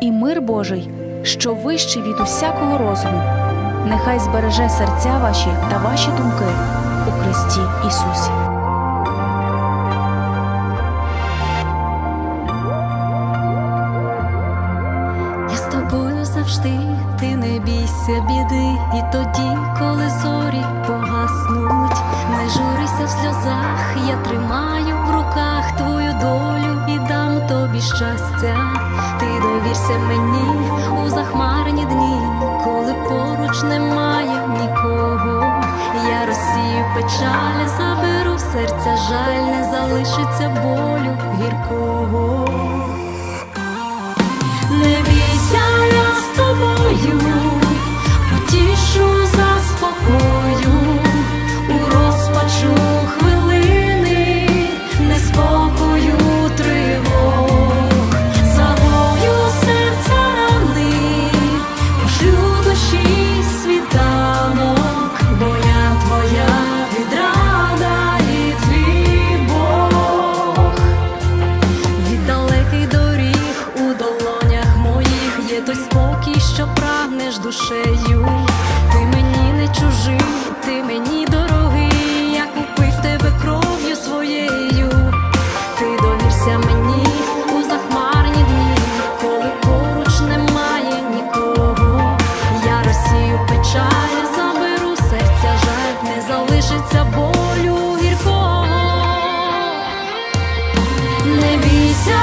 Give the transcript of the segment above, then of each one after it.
і мир Божий, що вищий від усякого розуму, нехай збереже серця ваші та ваші думки у Христі Ісусі. Я з тобою завжди, ти не бійся біди, і тоді, коли зорі погаснуть, тобі щастя. Ти довірся мені у захмарні дні, коли поруч немає нікого. Я розсію печаль, заберу в серця жаль, не залишиться болю гіркого. Душею. Ти мені не чужий, ти мені дорогий, я купив тебе кров'ю своєю. Ти довірся мені у захмарні дні, коли поруч немає нікого. Я розсію печаль, заберу серця жаль, не залишиться болю гіркого. Не бійся,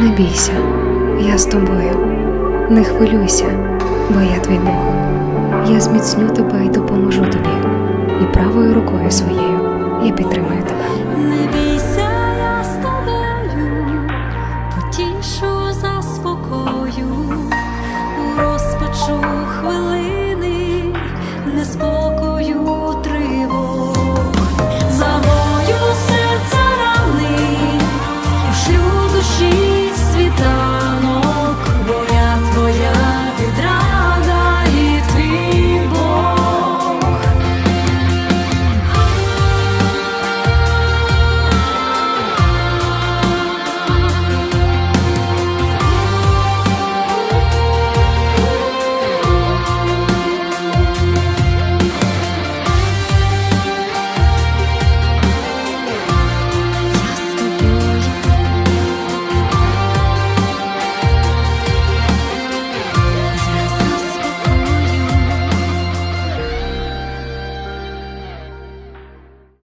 Не бійся, я з тобою. Не хвилюйся, бо я твій Бог. Я зміцню тебе і допоможу тобі. І правою рукою своєю я підтримаю тебе. Не бійся,